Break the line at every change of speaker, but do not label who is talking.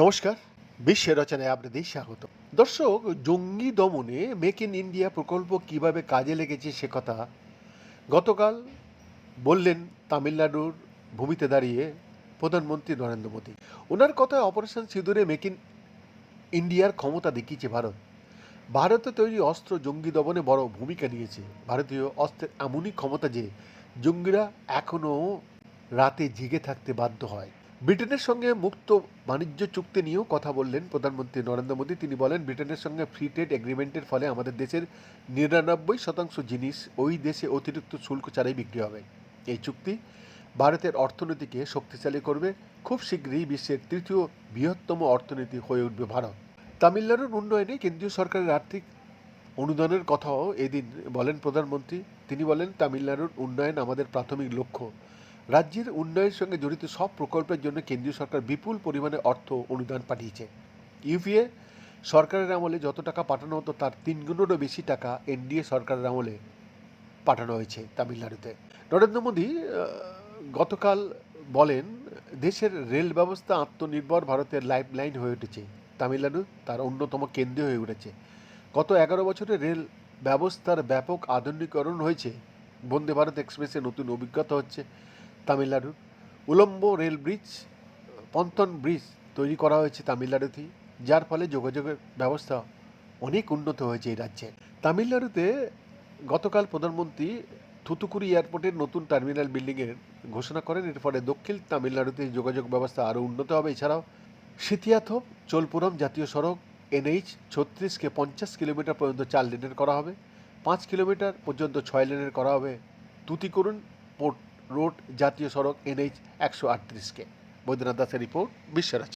নমস্কার, বিশ্বের রচনায় আপনাদের স্বাগত। দর্শক, জঙ্গি দমনে মেক ইন ইন্ডিয়া প্রকল্প কীভাবে কাজে লেগেছে সে কথা গতকাল বললেন তামিলনাড়ুর ভূমিতে দাঁড়িয়ে প্রধানমন্ত্রী নরেন্দ্র মোদী। ওনার কথায় অপারেশন সিঁদুরে মেক ইন ইন্ডিয়ার ক্ষমতা দেখিয়েছে ভারত। ভারতে তৈরি অস্ত্র জঙ্গি দমনে বড় ভূমিকা নিয়েছে। ভারতীয় অস্ত্রের এমনই ক্ষমতা যে জঙ্গিরা এখনও রাতে জেগে থাকতে বাধ্য হয়। ব্রিটেনের সঙ্গে মুক্ত বাণিজ্য চুক্তি নিয়েও কথা বললেন প্রধানমন্ত্রী নরেন্দ্র মোদী। তিনি বলেন, ব্রিটেনের সঙ্গে ফ্রি ট্রেড এগ্রিমেন্টের ফলে আমাদের দেশের নিরানব্বই শতাংশ জিনিস ওই দেশে অতিরিক্ত শুল্ক ছাড়াই বিক্রি হবে। এই চুক্তি ভারতের অর্থনীতিকে শক্তিশালী করবে, খুব শীঘ্রই বিশ্বের তৃতীয় বৃহত্তম অর্থনীতি হয়ে উঠবে ভারত। তামিলনাড়ুর উন্নয়নে কেন্দ্রীয় সরকারের আর্থিক অনুদানের কথাও এদিন বলেন প্রধানমন্ত্রী। তিনি বলেন, তামিলনাড়ুর উন্নয়ন আমাদের প্রাথমিক লক্ষ্য। রাজ্যের উন্নয়নের সঙ্গে জড়িত সব প্রকল্পের জন্য কেন্দ্রীয় সরকার বিপুল পরিমাণে অর্থ অনুদান পাঠিয়েছে। ইউপিএ সরকারের আমলে যত টাকা পাঠানো হতো, তার তিন গুণেরও বেশি টাকা এনডিএ সরকারের আমলে পাঠানো হয়েছে তামিলনাড়ুতে। নরেন্দ্র মোদী গতকাল বলেন, দেশের রেল ব্যবস্থা আত্মনির্ভর ভারতের লাইফ লাইন হয়ে উঠেছে। তামিলনাড়ু তার অন্যতম কেন্দ্র হয়ে উঠেছে। গত এগারো বছরে রেল ব্যবস্থার ব্যাপক আধুনিকরণ হয়েছে। বন্দে ভারত এক্সপ্রেসে নতুন অভিজ্ঞতা হচ্ছে তামিলনাড়ুর। উলম্ব রেল ব্রিজ, পন্থন ব্রিজ তৈরি করা হয়েছে তামিলনাড়ুতেই, যার ফলে যোগাযোগের ব্যবস্থা অনেক উন্নত হয়েছে এই রাজ্যে। তামিলনাড়ুতে গতকাল প্রধানমন্ত্রী থুতুকুড়ি এয়ারপোর্টের নতুন টার্মিনাল বিল্ডিংয়ের ঘোষণা করেন। এর ফলে দক্ষিণ তামিলনাড়ুতে যোগাযোগ ব্যবস্থা আরও উন্নত হবে। এছাড়াও, সিথিয়াথোপ, চোলপুরম জাতীয় সড়ক এনএইচ ছত্রিশকে পঞ্চাশ কিলোমিটার পর্যন্ত চার লেনের করা হবে। পাঁচ কিলোমিটার পর্যন্ত ছয় লেনের করা হবে। তুতিকরুণ পোর্ট রোড জাতীয় সড়ক এনএইচ একশো আটত্রিশকে। বৈদ্যনাথ দাসের রিপোর্ট বিশ্বরাজ